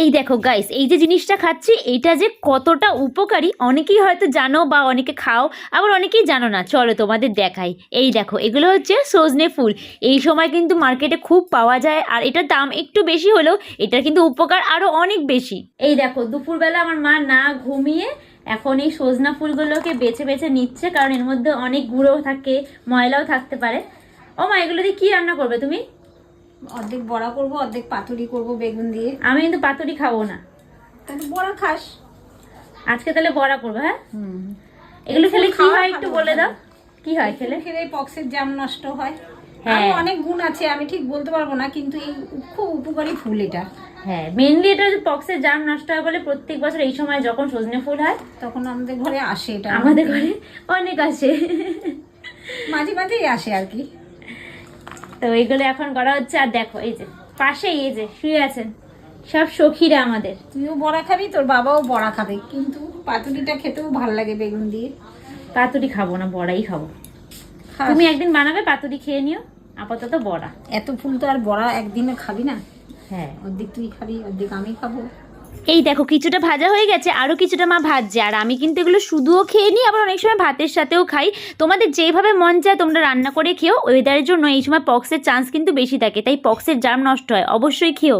এই দেখো গাইস এই যে জিনিসটা খাচ্ছি, এইটা যে কতটা উপকারী, অনেকেই হয়তো জানো বা অনেকে খাও, আবার অনেকেই জানো না। চলো তোমাদের দেখাই। এই দেখো, এগুলো হচ্ছে সজনে ফুল। এই সময় কিন্তু মার্কেটে খুব পাওয়া যায়, আর এটার দাম একটু বেশি হলেও এটার কিন্তু উপকার আরও অনেক বেশি। এই দেখো, দুপুরবেলা আমার মা না ঘুমিয়ে এখন এই সজনা ফুলগুলোকে বেছে বেছে নিচ্ছে, কারণ এর মধ্যে অনেক গুঁড়ো থাকে, ময়লাও থাকতে পারে। ও মা এগুলো দিয়ে কী রান্না করবে তুমি? অর্ধেক বড়া করব অর্ধেক পাতুরি করব বেগুন দিয়ে। আমি কিন্তু পাতুরি খাব না। তাহলে বড়া খাস। আজকে তাহলে বড়া করব হ্যাঁ? এগুলো খেলে কি হয় একটু বলে দাও। কি হয় খেলে? খেলে পক্সের জাম নষ্ট হয়। হ্যাঁ। অনেক গুণ আছে আমি ঠিক বলতে পারব না কিন্তু এই খুব উপকারী ফুল এটা। হ্যাঁ মেনলি এটা যে পক্সের জাম নষ্ট হয় বলে প্রত্যেক বছর এই সময় যখন সজনে ফুল হয় তখন আমাদের ঘরে আসে এটা। আমাদের ঘরে অনেক আসে। মাঝে মাঝেই আসে আর কি। তো এগুলো এখন করা হচ্ছে আর দেখো এই যে পাশেই এই যে শুয়ে আছেন। সব সখীরা আমাদের। তুইও বড়া খাবি তোর বাবাও বড়া খাবে কিন্তু পাতুরিটা খেতেও ভালো লাগে বেগুন দিয়ে। পাতুরি খাব না বড়াই খাব। তুমি একদিন বানাবে পাতুরি খেয়ে নিও আপাতত বড়া। এত ফুল তো আর বড়া একদিনে খাবি না? হ্যাঁ। অর্ধেক তুই খাবি অর্ধেক আমি খাব। এই দেখো, কিছুটা ভাজা হয়ে গেছে আরও কিছুটা মা ভাজছে। আর আমি কিন্তু এগুলো শুধুও খেয়ে নিই, আবার অনেক সময় ভাতের সাথেও খাই। তোমাদের যেভাবে মন চায় তোমরা রান্না করে খেও ওয়েদারের জন্য এই সময় পক্সের চান্স কিন্তু বেশি থাকে, তাই পক্সের জার্ম নষ্ট হয়, অবশ্যই খেও।